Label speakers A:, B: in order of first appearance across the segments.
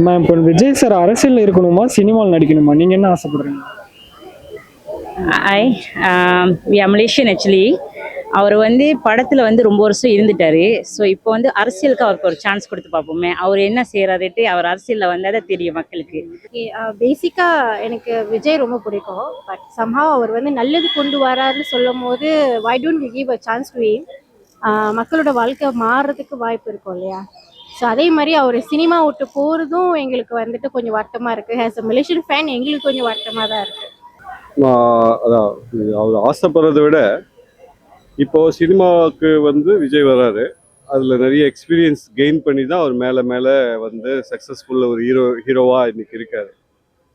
A: Ma'am இப்போ Vijay sir அரசியல் இருக்கணுமா? சினிமாவில் நடிக்கணுமா? நீங்கள் என்ன ஆசைப்படுறீங்க?
B: ஐ மலேசியன் ஆக்சுவலி அவர் வந்து படத்தில் வந்து ரொம்ப வருஷம் இருந்துட்டாரு. ஸோ இப்போ வந்து அரசியலுக்கு அவருக்கு ஒரு சான்ஸ் கொடுத்து பார்ப்போமே. அவர் என்ன செய்கிறாருட்டு அவர் அரசியலில் வந்தால் தான் தெரியும் மக்களுக்கு.
C: பேசிக்காக எனக்கு விஜய் ரொம்ப பிடிக்கும். பட் சம்ஹாவ் அவர் வந்து நல்லது கொண்டு வராருன்னு சொல்லும் போது why don't give a chance to மக்களோட வாழ்க்கை மாறுறதுக்கு வாய்ப்பு இருக்கும் இல்லையா? ஸோ அதே மாதிரி அவர் சினிமா விட்டு போகிறதும் எங்களுக்கு வந்துட்டு கொஞ்சம் வருத்தமாக இருக்குது ஆஸ் அ மலேசியன் ஃபேன் எங்களுக்கு கொஞ்சம் வருத்தமாக தான் இருக்குது
D: நான் அதான். அவர் ஆசைப்படுறத விட இப்போ சினிமாவுக்கு வந்து விஜய் வராரு. அதில் நிறைய எக்ஸ்பீரியன்ஸ் கெயின் பண்ணி தான் அவர் மேலே மேலே வந்து சக்ஸஸ்ஃபுல்ல ஒரு ஹீரோ ஹீரோவாக இன்னைக்கு இருக்காரு.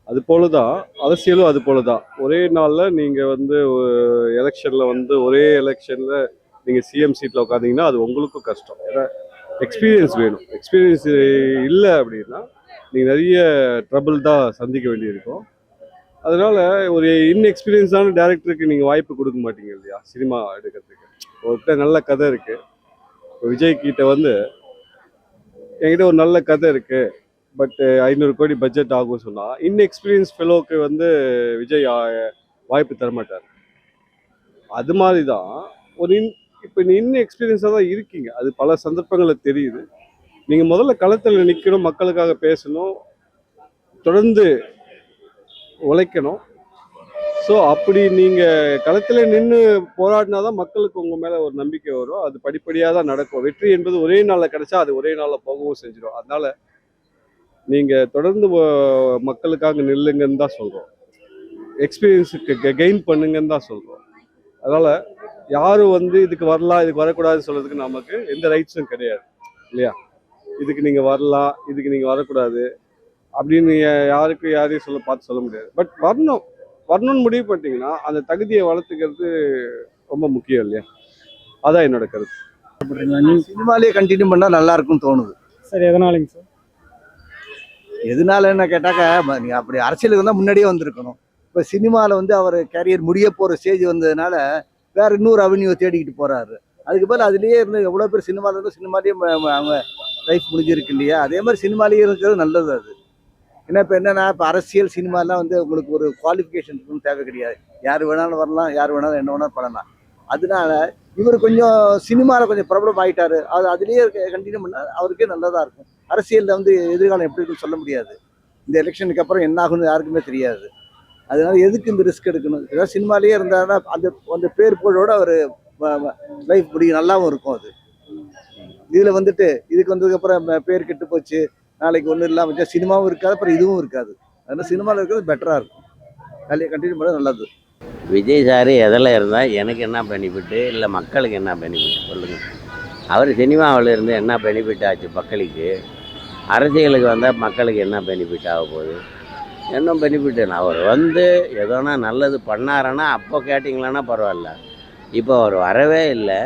D: அது போல தான் அரசியலும் அது போல தான் ஒரே நாளில் நீங்கள் வந்து எலெக்ஷனில் வந்து ஒரே எலெக்ஷனில் நீங்கள் சிஎம் சீட்டில் உட்காந்தீங்கன்னா அது உங்களுக்கும் கஷ்டம். ஏன்னா எக்ஸ்பீரியன்ஸ் வேணும். எக்ஸ்பீரியன்ஸ் இல்லை அப்படின்னா நீங்கள் நிறைய ட்ரபிள் தான் சந்திக்க வேண்டியிருக்கும். அதனால் ஒரு இன்எக்ஸ்பீரியன்ஸான டேரக்டருக்கு நீங்கள் வாய்ப்பு கொடுக்க மாட்டீங்க இல்லையா? சினிமா எடுக்கிறதுக்கு. ஒருத்த நல்ல கதை இருக்குது விஜய் கிட்ட வந்து என்கிட்ட ஒரு நல்ல கதை இருக்குது பட் ஐநூறு கோடி பட்ஜெட் ஆகும் சொன்னால் இன்எக்ஸ்பீரியன்ஸ் ஃபெலோவுக்கு வந்து விஜய் வாய்ப்பு தர மாட்டார் அது மாதிரி தான் ஒரு இன் இப்போ நீ இன்னும் எக்ஸ்பீரியன்ஸாக தான் இருக்கீங்க. அது பல சந்தர்ப்பங்களில் தெரியுது. நீங்கள் முதல்ல களத்தில் நிற்கணும் மக்களுக்காக பேசணும் தொடர்ந்து உழைக்கணும். ஸோ அப்படி நீங்கள் களத்தில் நின்று போராடினா தான் மக்களுக்கு உங்கள் மேலே ஒரு நம்பிக்கை வரும். அது படிப்படியாக தான் நடக்கும். வெற்றி என்பது ஒரே நாளில் கிடைச்சா அது ஒரே நாளில் போகவும் செஞ்சிடும். அதனால் நீங்கள் தொடர்ந்து மக்களுக்காக நில்லுங்கன்னு தான் சொல்கிறோம் எக்ஸ்பீரியன்ஸுக்கு கெயின் பண்ணுங்கன்னு தான் சொல்கிறோம் அதனால் யாரும் வந்து இதுக்கு வரலாம் இதுக்கு வரக்கூடாதுன்னு சொல்கிறதுக்கு நமக்கு எந்த ரைட்ஸும் கிடையாது இல்லையா? இதுக்கு நீங்கள் வரலாம் இதுக்கு நீங்கள் வரக்கூடாது அப்படின்னு யாருக்கும் யாரையும் சொல்ல பார்த்து சொல்ல முடியாது. பட் வரணும். வரணும்னு முடிவு பண்ணிட்டீங்கன்னா அந்த தகுதியை வளர்த்துக்கிறது ரொம்ப முக்கியம் இல்லையா? அதான் என்னோட கருத்து.
E: சினிமாலேயே கண்டினியூ பண்ணால் நல்லா இருக்கும்னு தோணுது.
A: சரி எதனாலங்க சார்?
E: எதனால என்ன கேட்டாக்கா ம- நீங்க அப்படி அரசியலுக்கு வந்தால் முன்னாடியே வந்திருக்கணும். இப்போ சினிமாவில் வந்து அவர் கேரியர் முடிய போகிற ஸ்டேஜ் வந்ததுனால வேற இன்னொரு அவென்யூ தேடிக்கிட்டு போறாரு. அதுக்கு பதில் அதுலேயே இருந்து எவ்வளோ பேர் சினிமாவில் இருந்து சினிமாலேயே அவங்க லைஃப் முடிஞ்சிருக்கு இல்லையா? அதே மாதிரி சினிமாலேயே இருக்கிறது நல்லது அது. ஏன்னா இப்போ என்னன்னா இப்போ அரசியல் சினிமாலாம் வந்து உங்களுக்கு ஒரு குவாலிஃபிகேஷன் தேவை கிடையாது. யார் வேணாலும் வரலாம் யார் வேணாலும் என்ன வேணாலும் பண்ணலாம். அதனால இவர் கொஞ்சம் சினிமாவில் கொஞ்சம் ப்ராப்ளம் ஆகிட்டாரு அது அதுலேயே கண்டினியூ பண்ணால் அவருக்கே நல்லதாக இருக்கும். அரசியலில் வந்து எதிர்காலம் எப்படி இருக்குன்னு சொல்ல முடியாது. இந்த எலெக்ஷனுக்கு அப்புறம் என்ன ஆகும்னு யாருக்குமே தெரியாது. அதனால எதுக்கு இந்த ரிஸ்க் எடுக்கணும்? ஏதாவது சினிமாலேயே இருந்தாருன்னா அந்த அந்த பேர் புகழோட அவர் லைஃப் முடியும் நல்லாவும் இருக்கும் அது. இதில் வந்துட்டு இதுக்கு வந்ததுக்கப்புறம் பேர் கெட்டு போச்சு. நாளைக்கு ஒன்றும் இல்லாமல் வச்சா சினிமாவும் இருக்காது அப்புறம் இதுவும் இருக்காது. அதனால் சினிமாவில் இருக்கிறது பெட்டராக இருக்கும். வேலையை கண்டினியூ பண்ண நல்லது.
F: விஜய் சார் எதில் இருந்தால் எனக்கு என்ன பெனிஃபிட்டு இல்லை மக்களுக்கு என்ன பெனிஃபிட் சொல்லுங்கள் அவர் சினிமாவில் இருந்து என்ன பெனிஃபிட் ஆச்சு மக்களுக்கு? அரசியலுக்கு வந்தால் மக்களுக்கு என்ன பெனிஃபிட் ஆக போகுது? என்ன பெனிஃபிட் அவர் வந்து எதோனா நல்லது பண்ணாருன்னா அப்போ கேட்டிங்களான்னா பரவாயில்ல. இப்போ அவர் வரவே இல்லை.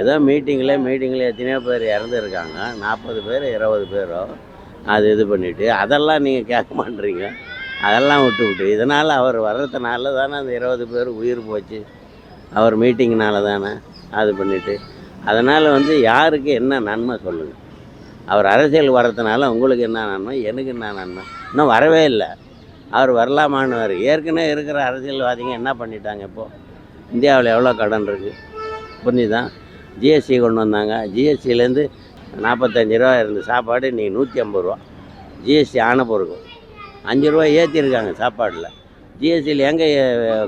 F: ஏதோ மீட்டிங்கில் மீட்டிங்கில் எத்தனையோ பேர் இறந்துருக்காங்க. நாற்பது பேர் இருபது பேரோ அது இது பண்ணிவிட்டு அதெல்லாம் நீங்கள் கேட்க மாட்டீங்க. அதெல்லாம் விட்டு விட்டு இதனால் அவர் வர்றதுனால தானே அந்த இருபது பேர் உயிர் போச்சு. அவர் மீட்டிங்னால தானே அது பண்ணிவிட்டு அதனால் வந்து யாருக்கு என்ன நன்மை சொல்லுங்கள் அவர் அரசியல் வர்றதுனால உங்களுக்கு என்ன நன்மை? எனக்கு என்ன நன்மை? இன்னும் வரவே இல்லை. அவர் வரலாமான்னு ஏற்கனவே இருக்கிற அரசியல்வாதிங்க என்ன பண்ணிட்டாங்க இப்போது இந்தியாவில் எவ்வளோ கடன் இருக்குது புரிஞ்சுதான் ஜிஎஸ்டி கொண்டு வந்தாங்க. ஜிஎஸ்டிலேருந்து நாற்பத்தஞ்சு ரூபா இருந்த சாப்பாடு இன்றைக்கி நூற்றி ஐம்பது ரூபா. ஜிஎஸ்டி ஆன பிறகு அஞ்சு ரூபா ஏற்றிருக்காங்க சாப்பாடில். ஜிஎஸ்டியில் எங்கே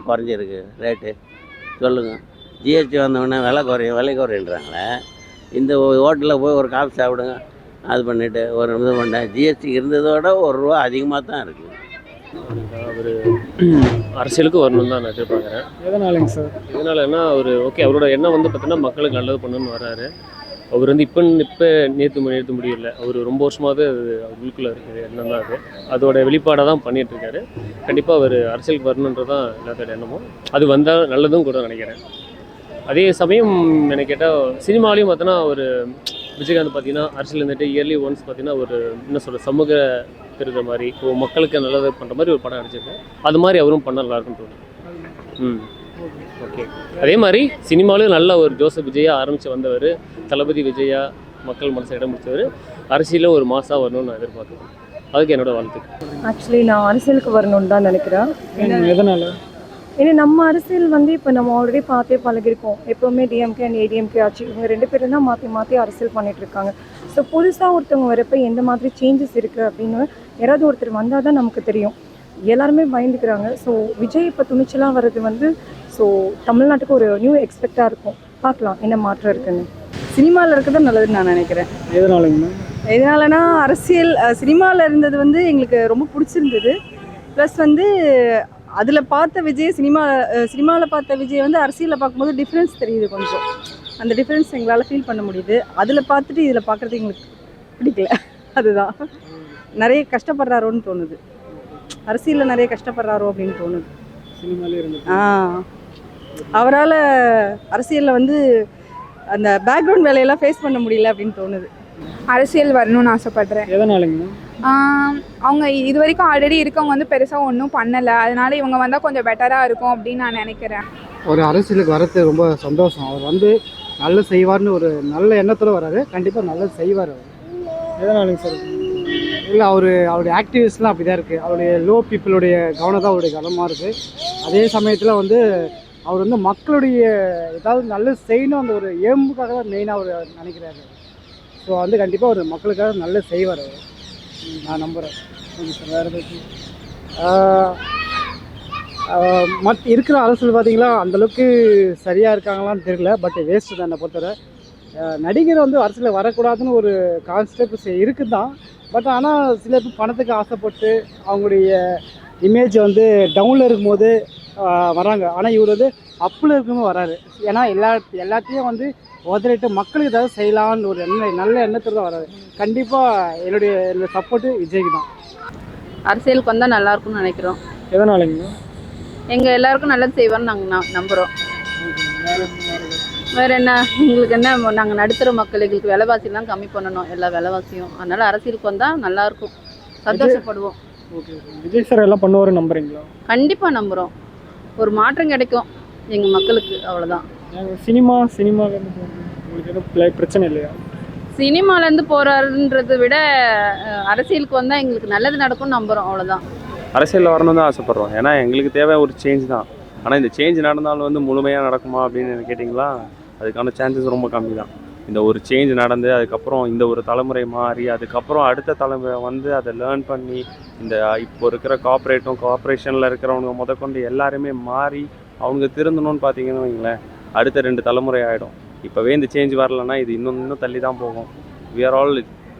F: குறைஞ்சிருக்கு ரேட்டு சொல்லுங்கள் ஜிஎஸ்டி வந்தவொடனே விலை குறையும் விலை குறையின்றாங்களே. இந்த ஹோட்டலில் போய் ஒரு காஃபி சாப்பிடுங்க. அது பண்ணிவிட்டு ஒரு இது பண்ண. ஜிஎஸ்டி இருந்ததோட ஒரு ரூபா அதிகமாக தான் இருக்குது
G: அவர் அரசியலுக்கு வரணும்னு தான் நான் எதிர்பார்க்குறேன்.
A: எதனாலங்க சார்?
G: இதனாலன்னா அவர் ஓகே அவரோட எண்ணம் வந்து பார்த்தீங்கன்னா மக்களுக்கு நல்லது பண்ணணும்னு வராரு அவர் வந்து இப்போ இப்போ நேற்று நேற்று முடியல. அவர் ரொம்ப வருஷமாகவே அது அவருக்குள்ளே இருக்குது எண்ணம் தான் அது. அதோட வெளிப்பாடாக தான் பண்ணிட்டு இருக்காரு. கண்டிப்பாக அவர் அரசியலுக்கு வரணுன்றது தான் எல்லாத்தோட எண்ணமும். அது வந்தால் நல்லதும் கூட நினைக்கிறேன். அதே சமயம் எனக்கு கேட்டால் சினிமாலையும் பார்த்தோன்னா ஒரு விஜயகாந்த் பார்த்தீங்கன்னா அரசியல் இருந்துட்டு இயர்லி ஒன்ஸ் பார்த்தீங்கன்னா ஒரு என்ன சொல்ற சமூக இருக்கிற மாதிரி இப்போ மக்களுக்கு நல்லது பண்ணுற மாதிரி ஒரு படம் நடிச்சிருக்கேன் அது மாதிரி அவரும் பண்ண நல்லா இருக்கும்னு தோணுது. ம். ஓகே. அதே மாதிரி சினிமாவிலும் நல்ல ஒரு ஜோசப் விஜயா ஆரம்பித்து வந்தவர். தளபதி விஜயா மக்கள் மனசை இடம் பிடிச்சவர். அரசியலில் ஒரு மாசாக வரணும்னு நான் எதிர்பார்க்குறேன். அதுக்கு என்னோட வாழ்த்துக்கள்.
H: ஆக்சுவலி நான் அரசியலுக்கு வரணும்னு தான் நினைக்கிறேன்.
A: எதனால?
H: ஏன்னா நம்ம அரசியல் வந்து இப்போ நம்ம ஆல்ரெடி பார்த்தே பழகிருக்கோம். எப்போவுமே டிஎம்கே அண்ட் ஏடிஎம்கே ஆச்சு இவங்க ரெண்டு பேரும் தான் மாற்றி மாற்றி அரசியல் பண்ணிட்டு இருக்காங்க. ஸோ புதுசாக ஒருத்தவங்க வரப்ப எந்த மாதிரி சேஞ்சஸ் இருக்குது அப்படின்னு யாராவது ஒருத்தர் வந்தால் தான் நமக்கு தெரியும். எல்லாருமே பயந்துக்கிறாங்க. ஸோ விஜய் இப்போ துணிச்சலாக வர்றது வந்து ஸோ தமிழ்நாட்டுக்கு ஒரு நியூ எக்ஸ்பெக்டாக இருக்கும். பார்க்கலாம் என்ன மாற்றம் இருக்குன்னு.
I: சினிமாவில் இருக்கிறது நல்லதுன்னு நான் நினைக்கிறேன்.
A: எதனாலங்கண்ணா
I: எதனாலனா அரசியல் சினிமாவில் இருந்தது வந்து எங்களுக்கு ரொம்ப பிடிச்சிருந்தது. ப்ளஸ் வந்து அதில் பார்த்த விஜய் சினிமா சினிமாவில் பார்த்த விஜய் வந்து அரசியலில் பார்க்கும்போது டிஃப்ரென்ஸ் தெரியுது கொஞ்சம். அந்த டிஃப்ரென்ஸ் எங்களால் ஃபீல் பண்ண முடியுது. அதில் பார்த்துட்டு இதில் பார்க்குறது எங்களுக்கு பிடிக்கல. அதுதான். நிறைய கஷ்டப்படுறாரோன்னு தோணுது. அரசியலில் நிறைய கஷ்டப்படுறாரோ அப்படின்னு தோணுது. ஆ. அவரால் அரசியலில் வந்து அந்த பேக்ரவுண்ட் வேலையெல்லாம் ஃபேஸ் பண்ண முடியல அப்படின்னு தோணுது.
J: அரசியல் வரணும்னு ஆசைப்படுறேன்.
A: எதனாலங்கண்ணா
J: ஆம், அவங்க இது வரைக்கும் ஆல்ரெடி இருக்கவங்க வந்து பெருசாக ஒன்றும் பண்ணலை. அதனால இவங்க வந்தால் கொஞ்சம் பெட்டராக இருக்கும் அப்படின்னு நான் நினைக்கிறேன்.
K: ஒரு அரசியலுக்கு வரது ரொம்ப சந்தோஷம். அவர் வந்து நல்லது செய்வார்னு ஒரு நல்ல எண்ணத்தோட வராரு கண்டிப்பாக நல்லது செய்வார் அவர்.
A: எதனாலங்க சார்?
K: இல்லை அவர் அவருடைய ஆக்டிவிஸ்ட்லாம் அப்படி தான் இருக்குது அவருடைய லோ பீப்புளுடைய கவனம் தான் அவருடைய கவனமாக இருக்குது அதே சமயத்தில் வந்து அவர் வந்து மக்களுடைய ஏதாவது நல்லது செய்யணும் அந்த ஒரு ஏம்புக்காக தான் மெயினாக அவர் நினைக்கிறாரு. ஸோ வந்து கண்டிப்பாக ஒரு மக்களுக்காக நல்ல செய்வார் அவர். நான் நம்புகிறேன் ஓகே சார் வேறு ஏதாச்சும் மற்ற இருக்கிற அரசியல் பார்த்தீங்களா அந்தளவுக்கு சரியாக இருக்காங்களான்னு தெரியல பட் வேஸ்ட்டு தான் என்னை பொறுத்தவரை. நடிகர் வந்து அரசியலில் வரக்கூடாதுன்னு ஒரு கான்செப்ட் இருக்குது தான் பட் ஆனால் சில பேர் பணத்துக்கு ஆசைப்பட்டு அவங்களுடைய இமேஜ் வந்து டவுனில் இருக்கும்போது வராங்க ஆனால் இவர் வந்து அப்பில் இருக்கும்போது வராரு ஏன்னா எல்லா எல்லாத்தையும் வந்து உதறிட்டு மக்களுக்கு ஏதாவது செய்யலாம்னு ஒரு எண்ண நல்ல எண்ணத்தில் தான் வராரு கண்டிப்பாக என்னுடைய என்னுடைய சப்போர்ட்டு விஜய்க்கு தான்.
I: அரசியலுக்கு வந்தால் நல்லா இருக்கும்னு நினைக்கிறோம்.
A: எதனாலங்கண்ணா
I: எங்கள் எல்லாருக்கும் நல்லது செய்வார்னு நாங்கள் நம்புகிறோம் வேற என்ன? எங்களுக்கு என்ன நாங்கள் நடுத்தர மக்கள் எங்களுக்கு விலைவாசிலாம் கம்மி பண்ணணும் எல்லா விலைவாசியும். அதனால அரசியலுக்கு வந்தால் நல்லா இருக்கும். சந்தோஷப்படுவோம்.
A: ஓகே விஜய் சார் எல்லாம் பண்ணுவார் நம்புறீங்களா?
I: கண்டிப்பாக நம்புகிறோம் ஒரு மாற்றம் கிடைக்கும் எங்கள் மக்களுக்கு அவ்வளோதான்
A: சினிமா சினிமாலேருந்து போகிறது உங்களுக்கு எதுவும் பிரச்சனை இல்லையா?
I: சினிமாலேருந்து போகிறாருன்றதை விட அரசியலுக்கு வந்தால் எங்களுக்கு நல்லது நடக்கும்னு நம்புகிறோம் அவ்வளோதான்
L: அரசியலில் வரணும் தான் ஆசைப்பட்றோம். ஏன்னா எங்களுக்கு தேவை ஒரு சேஞ்ச் தான். ஆனால் இந்த சேஞ்ச் நடந்தாலும் வந்து முழுமையாக நடக்குமா அப்படின்னு கேட்டிங்களா? அதுக்கான சான்சஸ் ரொம்ப கம்மி தான். இந்த ஒரு சேஞ்ச் நடந்து அதுக்கப்புறம் இந்த ஒரு தலைமுறை மாறி அதுக்கப்புறம் அடுத்த தலைமுறை வந்து அதை லேர்ன் பண்ணி இந்த இப்போ இருக்கிற கார்ப்பரேட்டும் கார்ப்பரேஷனில் இருக்கிறவங்க முதற்கொண்டு எல்லாருமே மாறி அவங்க திருந்தணும்னு பார்த்தீங்கன்னு வைங்களேன். அடுத்த ரெண்டு தலைமுறை ஆகிடும் இப்போவே இந்த சேஞ்ச் வரலன்னா இது இன்னும் இன்னும் தள்ளி தான் போகும் வேர் ஆல்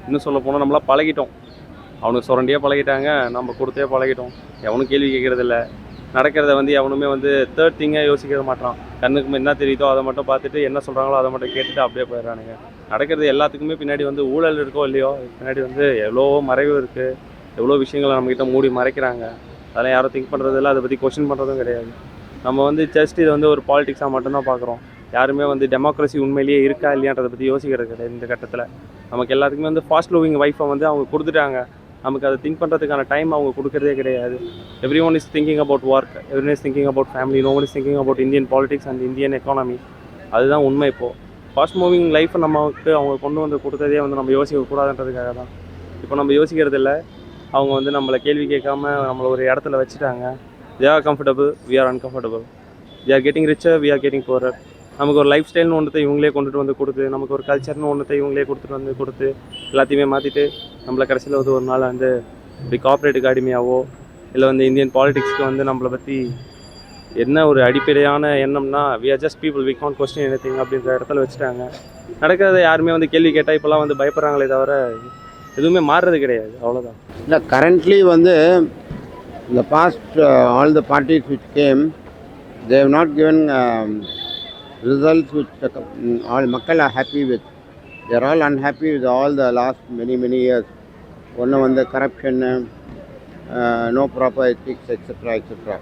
L: இன்னும் சொல்ல போனால் நம்மளாம் பழகிட்டோம். அவனுக்கு சுரண்டியே பழகிட்டாங்க நம்ம கொடுத்தே பழகிட்டோம். எவனும் கேள்வி கேட்குறதில்ல நடக்கிறத வந்து எவனுமே வந்து தேர்ட் திங்காக யோசிக்க மாட்டான் கண்ணுக்கு என்ன தெரியுதோ அதை மட்டும் பார்த்துட்டு என்ன சொல்கிறாங்களோ அதை மட்டும் கேட்டுட்டு அப்படியே போயிடுறானுங்க. நடக்கிறது எல்லாத்துக்குமே பின்னாடி வந்து ஊழல் இருக்கோ இல்லையோ பின்னாடி வந்து எவ்வளோ மறைவு இருக்குது எவ்வளோ விஷயங்களை நம்மக்கிட்ட மூடி மறைக்கிறாங்க. அதெல்லாம் யாரும் திங்க் பண்ணுறதில்ல அதை பற்றி கொஷின் பண்ணுறதும் கிடையாது. நம்ம வந்து ஜஸ்ட் இதை வந்து ஒரு பாலிடிக்ஸாக மட்டும்தான் பார்க்குறோம். யாருமே வந்து டெமோக்ரஸி உண்மையிலேயே இருக்கா இல்லையான்றதை பற்றி யோசிக்கிறது கிடையாது இந்த கட்டத்தில். நமக்கு எல்லாத்துக்குமே வந்து ஃபாஸ்ட் லூவிங் ஒய்ஃபை வந்து அவங்க கொடுத்துட்டாங்க. நமக்கு அதை திங்க் பண்ணுறதுக்கான டைம் அவங்க கொடுக்கறதே கிடையாது. Everyone is thinking about work every is thinking about family no one is thinking about Indian politics and Indian economy அதுதான் உண்மை இப்போது ஃபாஸ்ட் மூவிங் லைஃப்பை நமக்கு அவங்க கொண்டு வந்து கொடுத்ததே வந்து நம்ம யோசிக்க கூடாதுன்றதுக்காக தான். இப்போ நம்ம யோசிக்கிறது இல்லை. அவங்க வந்து நம்மளை கேள்வி கேட்காம நம்மளை ஒரு இடத்துல வச்சுட்டாங்க. They are comfortable we are uncomfortable we are getting richer we are getting poorer நமக்கு ஒரு லைஃப் ஸ்டைல்னு ஒன்றத்தை இவங்களே கொண்டுட்டு வந்து கொடுத்து நமக்கு ஒரு கல்ச்சர்னு ஒன்றத்தை இவங்களே கொடுத்துட்டு வந்து கொடுத்து எல்லாத்தையுமே மாற்றிட்டு நம்மளை கடைசியில் வந்து ஒரு நாள் வந்து இப்படி கார்ப்பரேட்டுக்கு அகாடமியாவோ இல்லை வந்து இந்தியன் பாலிடிக்ஸ்க்கு வந்து நம்மளை பற்றி என்ன ஒரு அடிப்படையான எண்ணம்னா we are just people we can question anything அப்படின்ற இடத்துல வச்சுட்டாங்க. நடக்கிறத யாருமே வந்து கேள்வி கேட்டால் இப்போலாம் வந்து பயப்படுறாங்களே தவிர எதுவுமே மாறுறது கிடையாது. அவ்வளோதான்
F: இல்லை கரண்ட்லி வந்து இந்த past all the parties which came they have not given results which all மக்கள் are happy with their all unhappy with all the last many many years ஒன்று வந்து கரப்ஷன்னு no proper ethics etcetera etcetera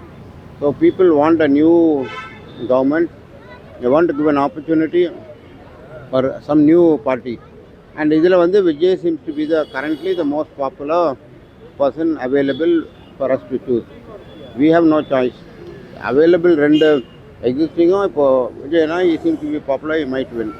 F: so people want a new government they want to give an opportunity for some new party and இதில் வந்து Vijay seems to be the currently the most popular person available for us to choose we have no choice available ரெண்டு எக்ஸிஸ்டிங்கும் இப்போ விஜய்னா he seems to be popular he might win